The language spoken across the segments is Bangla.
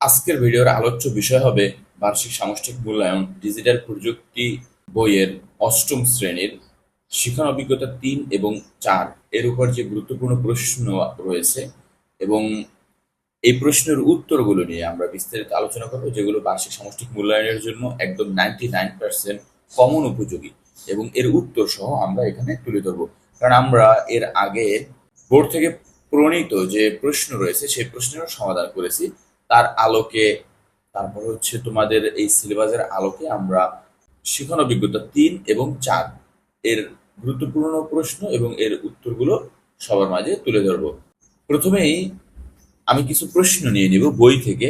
আজকের ভিডিওর আলোচ্য বিষয় হবে বার্ষিক সামষ্টিক মূল্যায়ন ডিজিটাল প্রযুক্তি বইয়ের অষ্টম শ্রেণির শিক্ষণ অভিজ্ঞতা তিন এবং চার। এর উপর যে গুরুত্বপূর্ণ প্রশ্ন রয়েছে এবং এই প্রশ্নের উত্তরগুলো নিয়ে আমরা বিস্তারিত আলোচনা করব, যেগুলো বার্ষিক সামষ্টিক মূল্যায়নের জন্য একদম নাইনটি নাইন পার্সেন্ট কমন উপযোগী এবং এর উত্তর সহ আমরা এখানে তুলে ধরবো। কারণ আমরা এর আগে বোর্ড থেকে প্রণীত যে প্রশ্ন রয়েছে, সেই প্রশ্নেরও সমাধান করেছি। তার আলোকে, তারপর হচ্ছে তোমাদের এই সিলেবাসের আলোকে আমরা শিখন অভিজ্ঞতা তিন এবং চার। এর গুরুত্বপূর্ণ প্রশ্ন এবং এর উত্তরগুলো সবার মাঝে তুলে ধরব। প্রথমেই আমি কিছু প্রশ্ন নিয়ে নিব বই থেকে।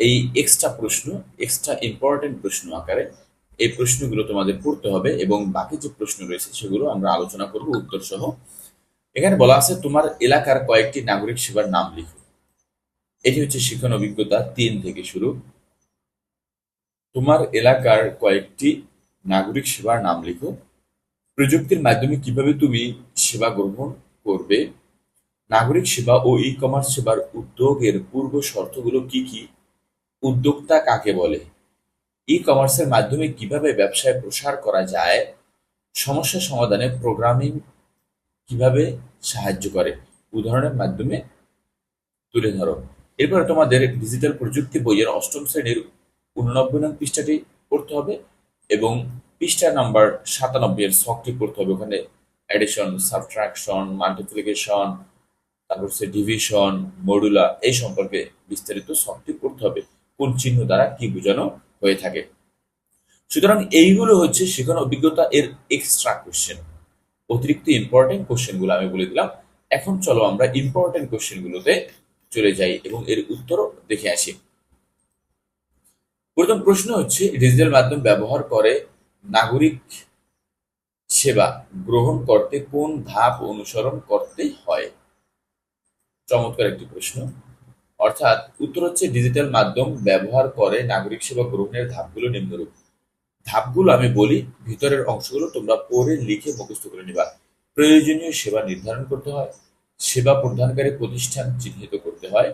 এই এক্সট্রা প্রশ্ন এক্সট্রা ইম্পর্টেন্ট প্রশ্ন আকারে এই প্রশ্নগুলো তোমাদের পড়তে হবে এবং বাকি যে প্রশ্ন রয়েছে সেগুলো আমরা আলোচনা করব উত্তর সহ এখানে বলা আছে, তোমার এলাকার কয়েকটি নাগরিক সেবার নাম লিখো। এটি হচ্ছে শিক্ষণ অভিজ্ঞতা তিন থেকে শুরু। তোমার এলাকার কয়েকটি নাগরিক সেবার নাম লিখো। প্রযুক্তির মাধ্যমে কীভাবে তুমি সেবা গ্রহণ করবে? নাগরিক সেবা ও ই কমার্স সেবার উদ্যোগের পূর্ব শর্তগুলো কি কি? উদ্যোক্তা কাকে বলে? ই কমার্সের মাধ্যমে কীভাবে ব্যবসায় প্রসার করা যায়? সমস্যা সমাধানে প্রোগ্রামিং কীভাবে সাহায্য করে? উদাহরণের মাধ্যমে তুলে ধরো। এরপরে তোমাদের ডিজিটাল প্রযুক্তি বইয়ের অষ্টম শ্রেণির উননব্বই নং পৃষ্ঠাটি পড়তে হবে এবং পৃষ্ঠা নাম্বার সাতানব্বই এর শখটি পড়তে হবে। ওখানে অ্যাডিশন সাবট্রাকশন মাল্টিপ্লিকেশন তারপর হচ্ছে ডিভিশন মডুলা এই সম্পর্কে বিস্তারিত শখটি পড়তে হবে। কোন চিহ্ন দ্বারা কি বোঝানো হয়ে থাকে? সুতরাং এইগুলো হচ্ছে শিখন অভিজ্ঞতা এর এক্সট্রা কোশ্চেন অতিরিক্ত ইম্পর্টেন্ট কোশ্চেনগুলো আমি বলে দিলাম। এখন চলো আমরা ইম্পর্টেন্ট কোশ্চেনগুলোতে চলে যাই এবং এর উত্তর দেখে আসি। প্রথম প্রশ্ন হচ্ছে, ডিজিটাল মাধ্যম ব্যবহার করে নাগরিক সেবা গ্রহণ করতে কোন ধাপ অনুসরণ করতে হয়? চমৎকার একটি প্রশ্ন। অর্থাৎ উত্তর হচ্ছে, ডিজিটাল মাধ্যম ব্যবহার করে নাগরিক সেবা গ্রহণের ধাপগুলো নিম্নরূপ। ধাপগুলো আমি বলি, ভিতরের অংশগুলো তোমরা পড়ে লিখে মুখস্থ করে নিবা। প্রয়োজনীয় সেবা নির্ধারণ করতে হয়। সেবা প্রদানকারী প্রতিষ্ঠান চিহ্নিত করতে হয়,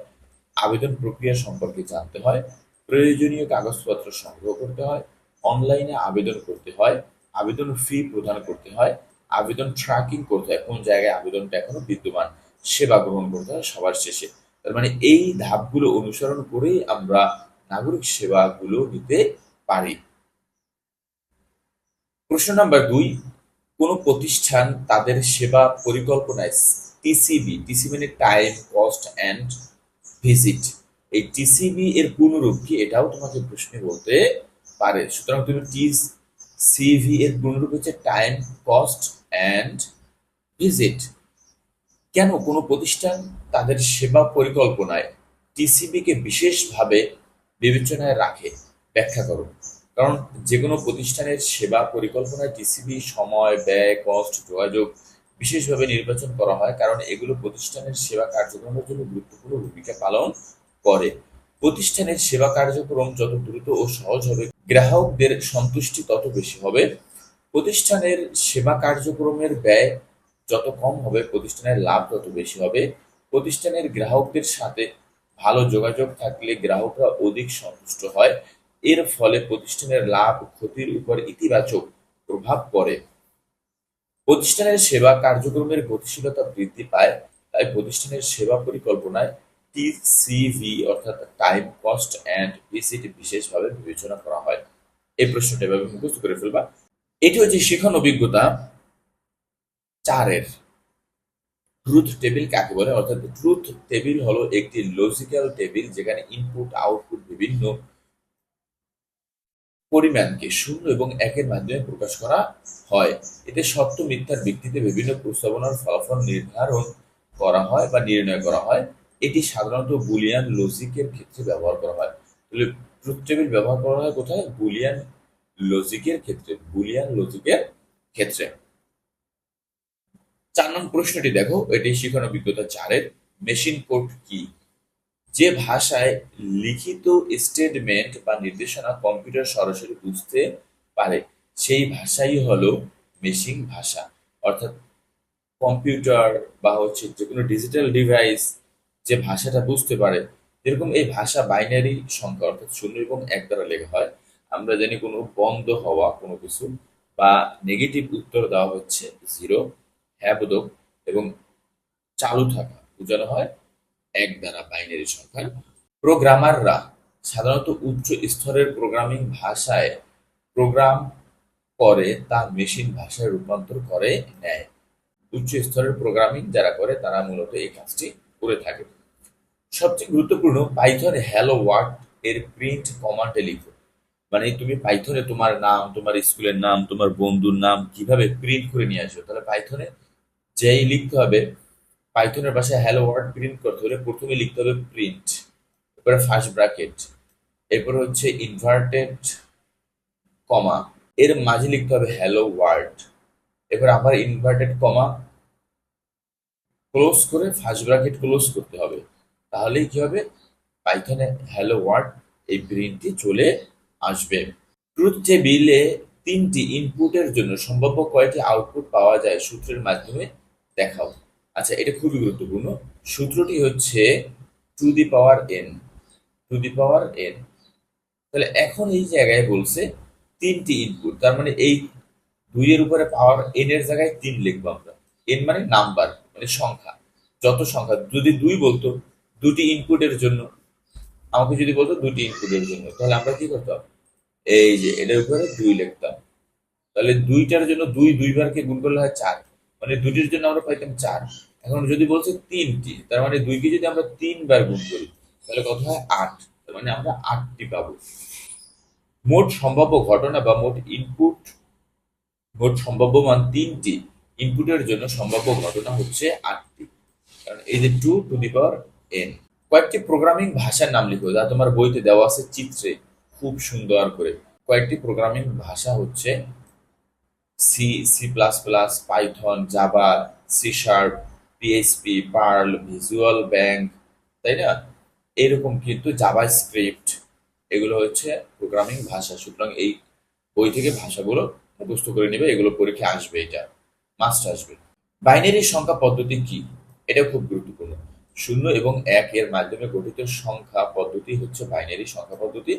আবেদন প্রক্রিয়া সম্পর্কে জানতে হয়, প্রয়োজনীয় কাগজপত্র সংগ্রহ করতে হয়, অনলাইনে আবেদন করতে হয়, আবেদন ফি প্রদান করতে হয়, আবেদন ট্র্যাকিং করতে হয়, কোন জায়গায় আবেদনটা এখনও বিদ্যমান, সেবা গ্রহণ করতে হয় সবার শেষে। তার মানে এই ধাপগুলো অনুসরণ করেই আমরা নাগরিক সেবাগুলো নিতে পারি। প্রশ্ন নাম্বার দুই, কোন প্রতিষ্ঠান তাদের সেবা পরিকল্পনায় টিসিবি টিসি মানে টাইম কস্ট অ্যান্ড ভিজিট এই টিসিবি এর পূর্ণরূপ কি? এটাও তোমাকে প্রশ্নে বলতে পারে। সুতরাং তুমি টি সিভি এর পূর্ণরূপ হচ্ছে টাইম কস্ট অ্যান্ড ভিজিট কেন? কোনো প্রতিষ্ঠান তাদের সেবা পরিকল্পনায় টিসিবি কে বিশেষভাবে বিবেচনায় রাখে? ব্যাখ্যা করো। কারণ যে কোনো প্রতিষ্ঠানের সেবা পরিকল্পনায় টিসিবি সময়, ব্যয় কস্ট যোগাযোগ বিশেষভাবে নির্বাচন করা হয় কারণ এগুলো প্রতিষ্ঠানের সেবা কার্যক্রমের জন্য গুরুত্বপূর্ণ ভূমিকা পালন করে। প্রতিষ্ঠানের সেবা কার্যক্রম যত দ্রুত ও সহজ হবে, গ্রাহকদের সন্তুষ্টি তত বেশি হবে। প্রতিষ্ঠানের সেবা কার্যক্রমের ব্যয় যত কম হবে, প্রতিষ্ঠানের লাভ তত বেশি হবে। প্রতিষ্ঠানের গ্রাহকদের সাথে ভালো যোগাযোগ থাকলে গ্রাহকরা অধিক সন্তুষ্ট হয়। এর ফলে প্রতিষ্ঠানের লাভ ক্ষতির উপর ইতিবাচক প্রভাব পড়ে। প্রতিষ্ঠানের সেবা কার্যক্রমের গতিশীলতা বৃদ্ধি পায়, তাই প্রতিষ্ঠানের সেবা পরিকল্পনায় টিসিভি অর্থাৎ টাইম কস্ট অ্যান্ড ভিজিট বিশেষভাবে বিবেচনা করা হয়। এই প্রশ্নটা এভাবে মুখস্থ করে ফেলবা। এটি হচ্ছে শিখন অভিজ্ঞতা চারের। ট্রুথ টেবিল কাকে বলে? অর্থাৎ ট্রুথ টেবিল হলো একটি লজিক্যাল টেবিল যেখানে ইনপুট আউটপুট বিভিন্ন পরিমাণকে শূন্য এবং একের মাধ্যমে প্রকাশ করা হয়। এতে সত্য মিথ্যার ভিত্তিতে বিভিন্ন প্রস্তাবনার ফলাফল নির্ধারণ করা হয় বা নির্ণয় করা হয়। এটি সাধারণত বুলিয়ান লজিকের ক্ষেত্রে ব্যবহার করা হয়। তাহলে ট্রুথ টেবিল ব্যবহার করা হয় কোথায়? বুলিয়ান লজিকের ক্ষেত্রে, বুলিয়ান লজিকের ক্ষেত্রে। চার নং প্রশ্নটি দেখো। এটি শিখন অভিজ্ঞতা চারের। মেশিন কোড কি? যে ভাষায় লিখিত স্টেটমেন্ট বা নির্দেশনা কম্পিউটার সরাসরি বুঝতে পারে, সেই ভাষাই হলো মেশিন ভাষা। অর্থাৎ কম্পিউটার বা হচ্ছে যে কোনো ডিজিটাল ডিভাইস যে ভাষাটা বুঝতে পারে যেরকম এই ভাষা বাইনারি সংখ্যা অর্থাৎ শূন্য এবং এক দ্বারা লেখা হয়। আমরা জানি কোনো বন্ধ হওয়া কোনো কিছু বা নেগেটিভ উত্তর দেওয়া হচ্ছে জিরো হ্যাঁ বোধক এবং চালু থাকা, বোঝানো হয় এক দ্বারা বাইনারি সংখ্যা। প্রোগ্রামাররা সাধারণত উচ্চ স্তরের প্রোগ্রামিং ভাষায় প্রোগ্রাম করে তা মেশিন ভাষায় রূপান্তর করে, নেয়। উচ্চ স্তরের প্রোগ্রামিং যারা করে, তারা মূলত এই কাজটি করে থাকে। সবচেয়ে গুরুত্বপূর্ণ পাইথনে হ্যালো ওয়ার্ড এর প্রিন্ট কমান্ডে লিখো। মানে তুমি পাইথনে তোমার নাম, তোমার স্কুলের নাম, তোমার বন্ধুর নাম কীভাবে প্রিন্ট করে নিয়ে আসো তাহলে পাইথনে যেই লিখতে হবে পাইথনের ভাষায় হ্যালো ওয়ার্ড প্রিন্ট করতে হলে প্রথমে লিখতে হবে প্রিন্ট এরপরে ফার্স্ট ব্র্যাকেট এরপর হচ্ছে ইনভার্টেড কমা এর মাঝে লিখতে হবে হ্যালো ওয়ার্ড এরপর আবার ইনভার্টেড কমা ক্লোজ করে ফার্স্ট ব্র্যাকেট ক্লোজ করতে হবে। তাহলেই কি হবে? পাইথনে হ্যালো ওয়ার্ড এই প্রিন্টটি চলে আসবে। ট্রুথ টেবিলে তিনটি ইনপুটের জন্য সম্ভাব্য কয়টি আউটপুট পাওয়া যায় সূত্রের মাধ্যমে দেখাও। আচ্ছা এটা খুবই গুরুত্বপূর্ণ। সূত্রটি হচ্ছে two the power N two the power N তাহলে এখন এই জায়গায় বলছে তিনটি ইনপুট তার মানে এই দুইয়ের উপরে পাওয়ার এন এর জায়গায় তিন লিখব আমরা। এন মানে নাম্বার মানে সংখ্যা, যত সংখ্যা। যদি দুই বলতো, দুটি ইনপুটের জন্য, আমাকে যদি বলতো দুটি ইনপুটের জন্য, তাহলে আমরা কি করতাম? এই যে, এটার উপরে দুই লিখতাম। তাহলে দুইটার জন্য দুই দুইবারকে গুণ করলে হয় চার। মানে দুটির জন্য আমরা পাইতাম চার। এখন যদি বলছে তিনটি, তার মানে দুইকে যদি আমরা তিনবার গুণ করি, তাহলে কত হয়? আট। তার মানে আমরা আটটি পাবো। মোট সম্ভাব্য ঘটনা বা মোট ইনপুট মোট সম্ভাব্য মান তিনটি ইনপুটের জন্য সম্ভাব্য ঘটনা হচ্ছে আটটি। কারণ এই যে two two the power N কয়েকটি প্রোগ্রামিং ভাষার নাম লিখো, যা তোমার বইতে দেওয়া আছে চিত্রে। খুব সুন্দর করে। কয়েকটি প্রোগ্রামিং ভাষা হচ্ছে C C plus plus Python Java C sharp PHP Perl visual bank তাই না? এরকম কিন্তু জাভা স্ক্রিপ্ট এগুলো হচ্ছে প্রোগ্রামিং ভাষা। সুতরাং এই বই থেকে ভাষাগুলো মুখস্থ করে নেবে, এগুলো পরীক্ষা আসবে এটা মাস্ট আসবে। বাইনারি সংখ্যা পদ্ধতি কি? এটা খুব গুরুত্বপূর্ণ। শূন্য এবং এক এর মাধ্যমে গঠিত সংখ্যা পদ্ধতি হচ্ছে বাইনারি সংখ্যা পদ্ধতি।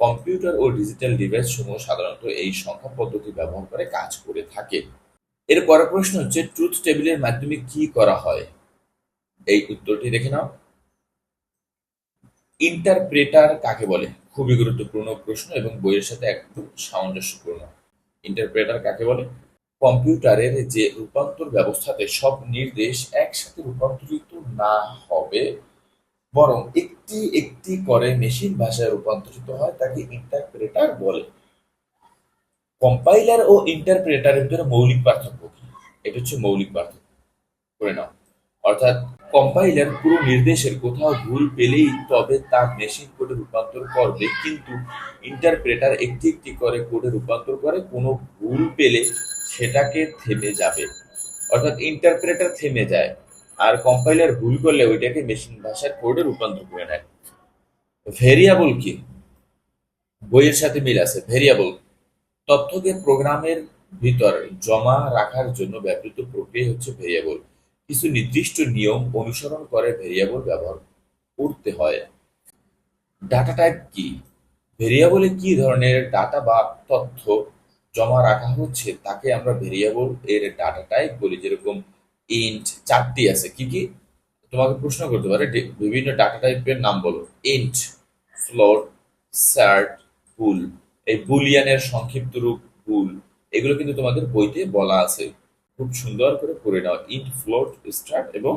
কম্পিউটার ও ডিজিটাল ডিভাইস সমূহ সাধারণত এই সংখ্যা পদ্ধতি ব্যবহার করে কাজ করে থাকে। এর পরের প্রশ্ন হচ্ছে ট্রুথ টেবিলের মাধ্যমে কি করা হয়? এই উত্তরটি দেখে নাও। ইন্টারপ্রেটার কাকে বলে? খুবই গুরুত্বপূর্ণ প্রশ্ন এবং বইয়ের সাথে একদম সামঞ্জস্যপূর্ণ। ইন্টারপ্রেটার কাকে বলে? কম্পিউটারের যে রূপান্তর ব্যবস্থাতে সব নির্দেশ একসাথে রূপান্তরিত না হবে বরং একটি একটি করে মেশিন ভাষায় রূপান্তরিত হয়, তাকে ইন্টারপ্রেটার বলে। কম্পাইলার ও ইন্টারপ্রেটারের ভিতরে মৌলিক পার্থক্য কি? এটা হচ্ছে মৌলিক পার্থক্য। করে নাও, অর্থাৎ কম্পাইলার পুরো নির্দেশের কোথাও ভুল পেলেই তবে তা মেশিন কোডে রূপান্তর করবে, কিন্তু ইন্টারপ্রেটার একটি একটি করে কোডে রূপান্তর করে, কোনো ভুল পেলে সেটাকে থেমে যাবে। অর্থাৎ ইন্টারপ্রেটার থেমে যায়। আর কম্পাইলার ভুল করলে ওইটাকে মেশিন ভাষার কোডে রূপান্তর করে নেয়। ভেরিয়েবল কি? বইয়ের সাথে মিল আছে। ভেরিয়েবল তথ্যকে প্রোগ্রামের ভিতর জমা রাখার জন্য ব্যবহৃত প্রক্রিয়া হচ্ছে ভেরিয়েবল কিছু নির্দিষ্ট নিয়ম অনুসরণ করে ভেরিয়েবল ব্যবহার করতে হয়। ডাটা টাইপ কি? ভেরিয়েবলে কি ধরনের ডাটা বা তথ্য জমা রাখা হচ্ছে তাকে আমরা ভেরিয়েবল এর ডাটা টাইপ বলি। যেরকম ইন্ট চারটি আছে। কি কি? তোমাকে প্রশ্ন করতে পারে বিভিন্ন ডাটা টাইপের নাম বলো। ইন্ট ফ্লোট স্যাট বুল এই বুলিয়ানের সংক্ষিপ্ত রূপ বুল এগুলো কিন্তু তোমাদের বইতে বলা আছে। খুব সুন্দর করে পড়ে নাও। ইন্ট ফ্লোট স্টার্ট এবং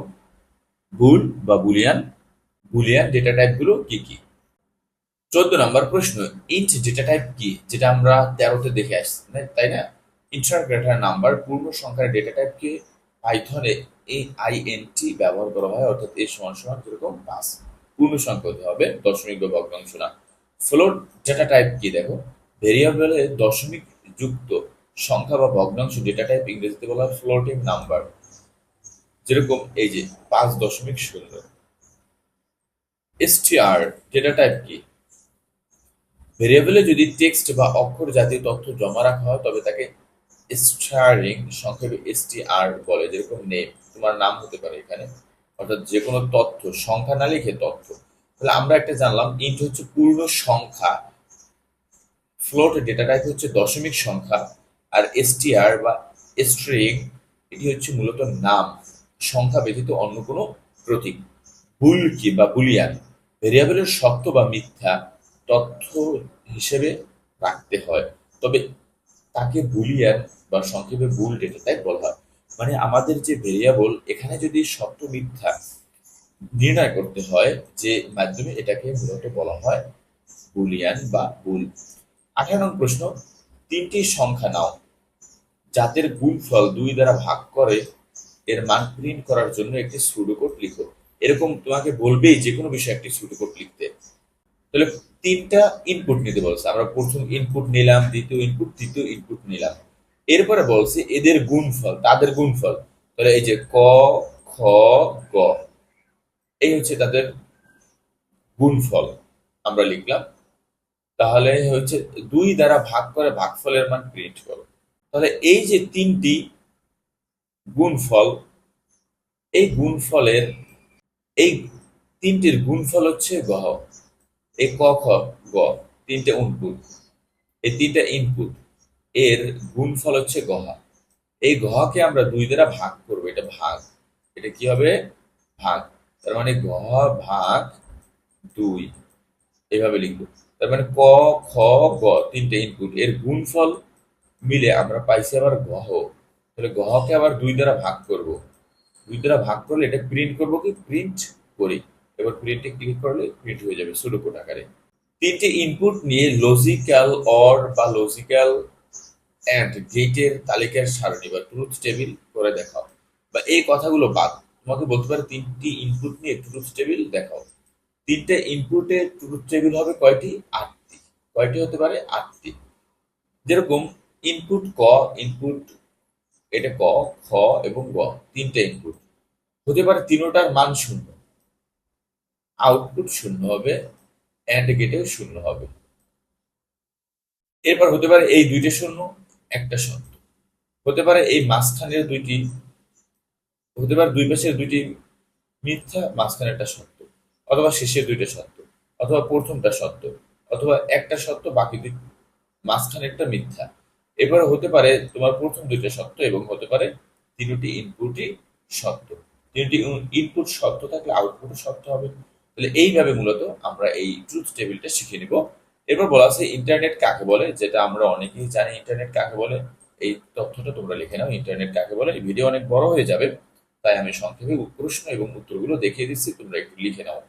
বুল বা বুলিয়ান। বুলিয়ান ডেটা টাইপগুলো কি কি? চোদ্দ নম্বর প্রশ্ন ইন্ট ডেটা টাইপ কি? যেটা আমরা তেরোতে দেখে আসছি, তাই না? ইন্টারগ্রেটার নাম্বার পূর্ণ সংখ্যার ডেটা টাইপকে পাইথনে এই আইএনটি ব্যবহার করা হয়, অর্থাৎ এর সমান সমান যেরকম পাঁচ পূর্ণ সংখ্যা হতে হবে দশমিক বা ভগ্নাংশ না। ফ্লোট ডেটা টাইপ কি দেখো? ভেরিয়েবলে দশমিক যুক্ত সংখ্যা বা ভগ্নাংশ ডেটা টাইপ ইংরেজিতে বলা হয় ফ্লোটিং নাম্বার যেরকম এই যে পাঁচ দশমিক শূন্য। এসটিআর ডেটা টাইপ কি? ভেরিয়েবলে যদি টেক্সট বা অক্ষর জাতীয় তথ্য জমা রাখা হয়, তবে তাকে স্টারিং সংক্ষেপে এসটিআর বলে, যেরকম নেম তোমার নাম হতে পারে এখানে, অর্থাৎ যে কোনো তথ্য, সংখ্যা না লিখে তথ্য। তাহলে আমরা একটা জানলাম ইন্ট হচ্ছে পূর্ণ সংখ্যা। ফ্লোট ডেটা টাইপ হচ্ছে দশমিক সংখ্যা, আর এসটিআর বা স্ট্রিং এটি হচ্ছে মূলত নাম। সংখ্যা ব্যতীত অন্য কোনো প্রতীক। বুল কি বা বুলিয়ান? ভেরিয়েবলের সত্য বা মিথ্যা তথ্য হিসেবে রাখতে হয়। তবে তাকে বুলিয়ান বা সংক্ষেপে বুল ডেটা টাইপ বলা হয়। মানে আমাদের যে ভেরিয়েবল, এখানে যদি সত্য মিথ্যা নির্ণয় করতে হয়, যে মাধ্যমে এটাকে মূলত বলা হয় বুলিয়ান বা বুল আঠারো নং প্রশ্ন, তিনটি সংখ্যা নাও, যাদের গুণফল দুই দ্বারা ভাগ করে, এর মান প্রিন্ট করার জন্য একটি সুডোকোড লিখো। এরকম তোমাকে বলবেই যে কোনো বিষয়ে একটি সুডোকোড লিখতে। তাহলে তিনটা ইনপুট নিতে বলছে। আমরা প্রথম ইনপুট নিলাম, দ্বিতীয় ইনপুট তৃতীয় ইনপুট নিলাম। এরপরে বলছে এদের গুণফল, তাদের গুণফল। তাহলে এই যে ক, খ, গ, এই হচ্ছে তাদের গুণফল। আমরা লিখলাম, তাহলে হচ্ছে দুই দ্বারা ভাগ করে ভাগফলের মান প্রিন্ট করো। তাহলে এই যে তিনটি গুণফল, এই গুণফলের, এই তিনটির গুণফল হচ্ছে গহ এই ক খ গ, তিনটে ইনপুট এই তিনটা ইনপুট এর গুণফল হচ্ছে গহা এই গহকে আমরা দুই দ্বারা ভাগ করব, এটা ভাগ। এটা কি হবে? ভাগ। তার মানে গহ ভাগ দুই। এইভাবে লিখব। তার মানে ক, খ, গ, তিনটে ইনপুট এর গুণফল মিলে আমরা পাইছি আবার গহ তাহলে গহকে আবার দুই দ্বারা ভাগ করব। দুই দ্বারা ভাগ করলে এটা প্রিন্ট করব কি? প্রিন্ট করি। এবার প্রিন্টে ক্লিক করলে প্রিন্ট হয়ে যাবে সুডোকোড আকারে। তিনটে ইনপুট নিয়ে লজিক্যাল অর বা লজিক্যাল অ্যান্ড গেটের তালিকার সারণী বা ট্রুথ টেবিল করে দেখাও। বা এই কথাগুলো বাদ, তোমাকে বলতে পারে তিনটি ইনপুট নিয়ে ট্রুথ টেবিল দেখাও। তিনটে ইনপুটে ট্রুথ টেবিল হবে কয়টি? আটটি। কয়টি হতে পারে? আটটি। যেরকম ইনপুট ক ইনপুট এটা ক, খ এবং গ, তিনটে ইনপুট হতে পারে তিনোটার মান শূন্য। আউটপুট শূন্য হবে অ্যান্ড গেটেও শূন্য হবে। এরপর হতে পারে এই দুইটা শূন্য, একটা সত্য হতে পারে এই মাঝখানের দুইটি, হতে পারে দুই পাশের দুইটি মিথ্যা, মাঝখানে একটা সত্য অথবা শেষের দুইটা সত্য অথবা প্রথমটা সত্য অথবা একটা সত্য বাকি দুই, মাঝখানে একটা মিথ্যা। এবার হতে পারে তোমার প্রথম দুইটা সত্য এবং হতে পারে তিনটি ইনপুটই সত্য তিনটি ইনপুট সত্য থাকলে আউটপুট সত্য হবে। তাহলে এইভাবে মূলত আমরা এই ট্রুথ টেবিলটা শিখে নিব। এরপর বলা আছে ইন্টারনেট কাকে বলে? যেটা আমরা অনেকেই জানি ইন্টারনেট কাকে বলে। এই তথ্যটা তোমরা লিখে নাও ইন্টারনেট কাকে বলে? এই ভিডিও অনেক বড় হয়ে যাবে। তাই আমি সংক্ষেপে প্রশ্ন এবং উত্তরগুলো দেখিয়ে দিচ্ছি, তোমরা একটু লিখে নাও।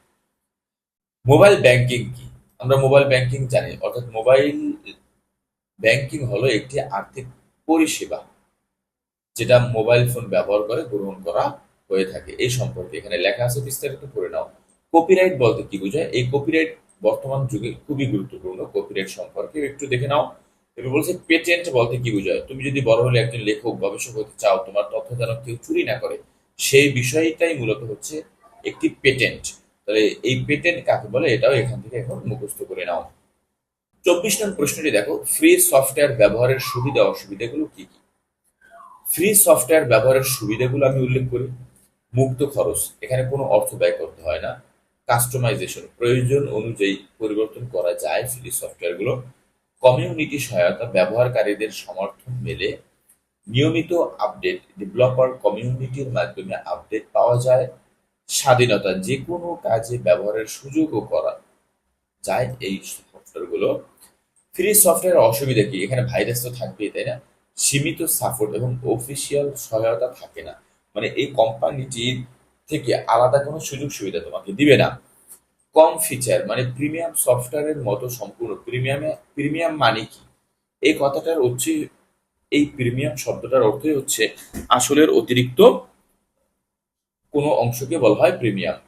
মোবাইল ব্যাংকিং কি? আমরা মোবাইল ব্যাংকিং জানি। অর্থাৎ মোবাইল ব্যাংকিং হলো একটি আর্থিক পরিষেবা, যেটা মোবাইল ফোন ব্যবহার করে গ্রহণ করা হয়ে থাকে। এই সম্পর্কে এখানে লেখা আছে, বিস্তারিত করে নাও। কপিরাইট বলতে কি বোঝায়? এই কপিরাইট বর্তমান যুগে খুবই গুরুত্বপূর্ণ। কপিরাইট সম্পর্কে একটু দেখে নাও। এবার বলছে পেটেন্ট বলতে কি বোঝায়? তুমি যদি বড় হলে একজন লেখক, গবেষক হতে চাও, তোমার তথ্য যেন কেউ চুরি না করে, সেই বিষয়টাই মূলত হচ্ছে একটি পেটেন্ট তাহলে এই পেটেন্ট কাকে বলে? এটাও এখান থেকে এখন মুখস্থ করে নাও। চব্বিশ নং প্রশ্নটি দেখো ফ্রি সফটওয়্যার ব্যবহারের সুবিধা অসুবিধাগুলো কি কি? ফ্রি সফটওয়্যার ব্যবহারের সুবিধাগুলো আমি উল্লেখ করি। মুক্ত খরচ, এখানে কোনো অর্থ ব্যয় করতে হয় না। কাস্টমাইজেশন প্রয়োজন অনুযায়ী পরিবর্তন করা যায় ফ্রি সফটওয়্যারগুলো কমিউনিটি সহায়তা ব্যবহারকারীদের সমর্থন মেলে। নিয়মিত আপডেট ডেভেলপার কমিউনিটির মাধ্যমে আপডেট পাওয়া যায়। স্বাধীনতা যে কোনো কাজে ব্যবহারের সুযোগও করা যায় এই সফটওয়্যারগুলো ফ্রি সফটওয়্যার অসুবিধা কি? এখানে ভাইরাস তো থাকবেই, তাই না? সীমিত সাপোর্ট এবং অফিসিয়াল সহায়তা থাকে না। মানে এই কোম্পানিটির থেকে আলাদা কোনো সুযোগ সুবিধা তোমাকে দিবে না। কম ফিচার মানে প্রিমিয়াম সফটওয়্যারের মতো সম্পূর্ণ। প্রিমিয়ামে প্রিমিয়াম মানে কি? এই কথাটার হচ্ছে, এই প্রিমিয়াম শব্দটার অর্থই হচ্ছে আসলের অতিরিক্ত কোনো অংশকে বলা হয় প্রিমিয়াম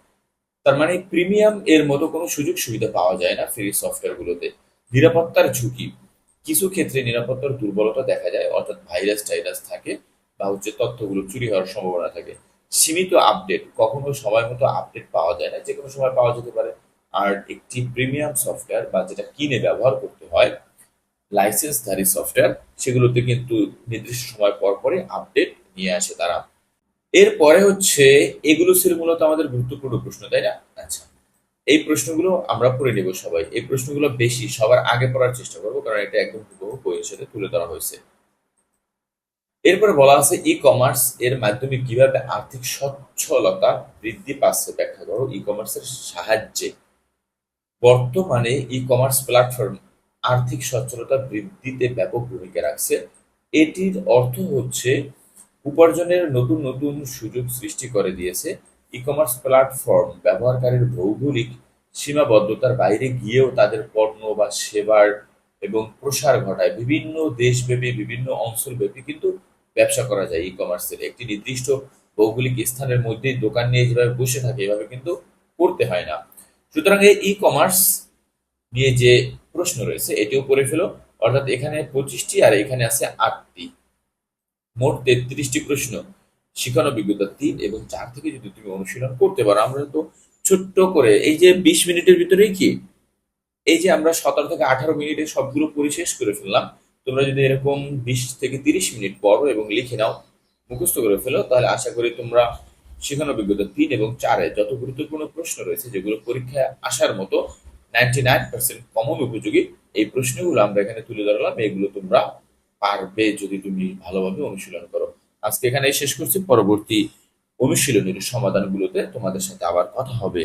তার মানে প্রিমিয়াম এর মতো কোনো সুযোগ সুবিধা পাওয়া যায় না ফ্রি সফটওয়্যারগুলোতে নিরাপত্তার ঝুঁকি। কিছু ক্ষেত্রে নিরাপত্তার দুর্বলতা দেখা যায়, অর্থাৎ ভাইরাস টাইরাস থাকে বা হচ্ছে তথ্যগুলো চুরি হওয়ার সম্ভাবনা থাকে। সীমিত আপডেট কখনো সময় মতো আপডেট পাওয়া যায় না। যে কোনো সময় পাওয়া যেতে পারে। আর একটি প্রিমিয়াম সফটওয়্যার বা যেটা কিনে ব্যবহার করতে হয় লাইসেন্সধারী সফটওয়্যার সেগুলোতে কিন্তু নির্দিষ্ট সময় পর পরে আপডেট নিয়ে আসে তারা। এরপরে হচ্ছে, এগুলো ছিল মূলত আমাদের গুরুত্বপূর্ণ প্রশ্ন, তাই না? আচ্ছা। এই প্রশ্নগুলো আমরা পড়ে নেব সবাই। এই প্রশ্নগুলো বেশি সবার আগে পড়ার চেষ্টা করব, কারণ এটা একদম হুবহু সাথে তুলে ধরা হয়েছে। এরপরে বলা আছে ই কমার্স এর মাধ্যমে কীভাবে আর্থিক সচ্ছলতা বৃদ্ধি পাচ্ছে ব্যাখ্যা করো ই কমার্সের সাহায্যে। বর্তমানে ই কমার্স প্ল্যাটফর্ম আর্থিক সচ্ছলতা বৃদ্ধিতে ব্যাপক ভূমিকা রাখছে। এটির অর্থ হচ্ছে, উপার্জনের নতুন নতুন সুযোগ সৃষ্টি করে দিয়েছে। ই কমার্স প্ল্যাটফর্ম ব্যবহারকারীর ভৌগোলিক সীমাবদ্ধতার বাইরে গিয়েও তাদের পণ্য বা সেবার এবং প্রসার ঘটায়। বিভিন্ন দেশব্যাপী, বিভিন্ন অঞ্চলব্যাপী কিন্তু ব্যবসা করা যায় ই কমার্সের একটি নির্দিষ্ট ভৌগোলিক স্থানের মধ্যেই দোকান নিয়ে যেভাবে বসে থাকে, এভাবে কিন্তু করতে হয় না। সুতরাং এই ই কমার্স নিয়ে যে প্রশ্ন রয়েছে, এটিও করে ফেলো। অর্থাৎ এখানে পঁচিশটি আর এখানে আছে আটটি। মোট তেত্রিশটি প্রশ্ন। শিখানো অভিজ্ঞতা তিন এবং চার থেকে যদি তুমি অনুশীলন করতে পারো, আমরা তো ছোট্ট করে, এই যে বিশ মিনিটের ভিতরেই কি? এই যে আমরা সতেরো থেকে আঠারো মিনিটে সবগুলো পরিশেষ করে ফেললাম। তোমরা যদি এরকম বিশ থেকে তিরিশ মিনিট পড়ো এবং লিখে নাও, মুখস্থ করে ফেলো, তাহলে আশা করি তোমরা শিখন অভিজ্ঞতা তিন এবং চারে যত গুরুত্বপূর্ণ প্রশ্ন রয়েছে, যেগুলো পরীক্ষায় আসার মতো নাইনটি নাইন পার্সেন্ট কমন উপযোগী, এই প্রশ্নগুলো আমরা এখানে তুলে ধরলাম। এগুলো তোমরা পারবে যদি তুমি ভালোভাবে অনুশীলন করো। আজকে এখানে শেষ করছি। পরবর্তী অনুশীলনের সমাধানগুলোতে তোমাদের সাথে আবার কথা হবে।